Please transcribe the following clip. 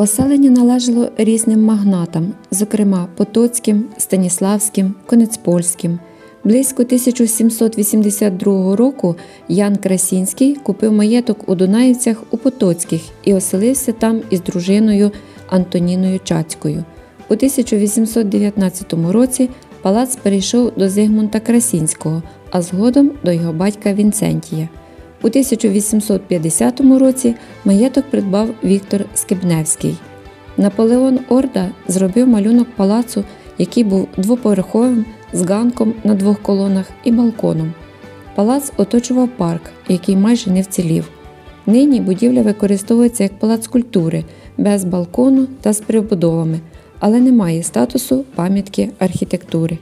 Поселення належало різним магнатам, зокрема Потоцьким, Станіславським, Конецпольським. Близько 1782 року Ян Красінський купив маєток у Дунаївцях у Потоцьких і оселився там із дружиною Антоніною Чацькою. У 1819 році палац перейшов до Зигмунта Красінського, а згодом до його батька Вінцентія. У 1850 році маєток придбав Віктор Скибневський. Наполеон Орда зробив малюнок палацу, який був двоповерховим з ганком на двох колонах і балконом. Палац оточував парк, який майже не вцілів. Нині будівля використовується як палац культури без балкону та з прибудовами, але не має статусу пам'ятки архітектури.